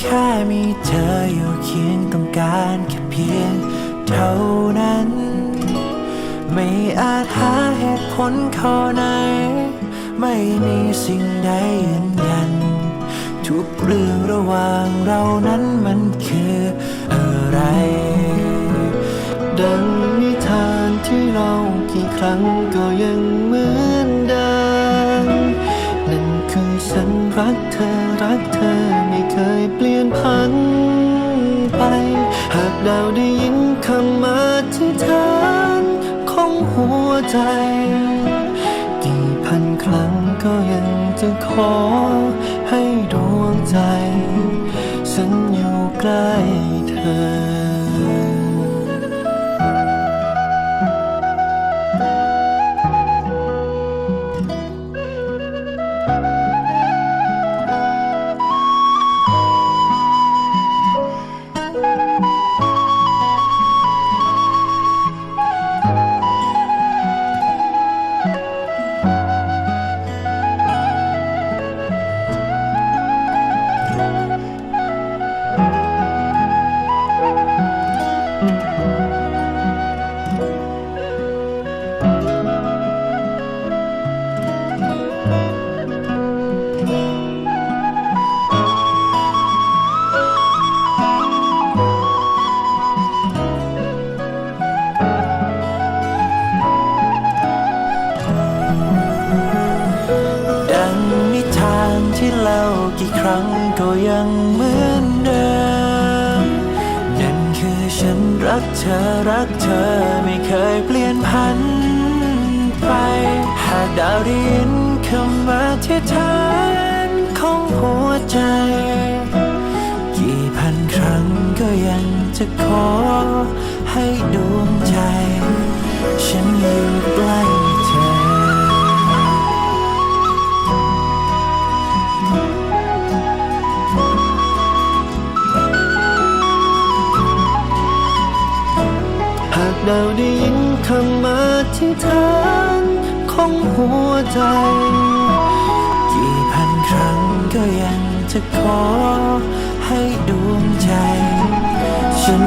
แค่มีเธออยู่เคียงต้องการแค่เพียงเท่านั้น ไม่อาจหาเหตุผลข้อไหน ไม่มีสิ่งใดยืนยัน ทุกเรื่องระหว่างเรานั้นมันคืออะไร ดังนิทานที่เรากี่ครั้งก็ยังเหมือน ฉันรักเธอรักเธอไม่เคยเปลี่ยนพันไป หากดาวได้ยินคำมาที่ฐานของหัวใจ กี่พันครั้งก็ยังจะขอให้ดวงใจ ฉันอยู่ใกล้เธอ กี่ครั้งก็ยังเหมือนเดิม นั่นคือฉันรักเธอรักเธอไม่เคยเปลี่ยนพันไป หากดาวได้ยินคำว่าที่ฐานของหัวใจ กี่พันครั้งก็ยังจะขอให้ด ดาวได้ยินคำมาที่ฐานของหัวใจ กี่พันครั้งก็ยังจะขอให้ดวงใจ ฉัน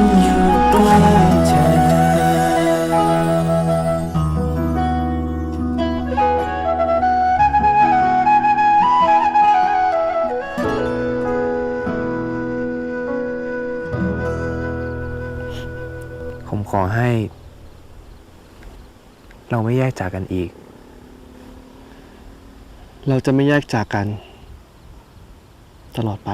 ผมขอให้ เราไม่แยกจากกันอีก เราจะไม่แยกจากกัน ตลอดไป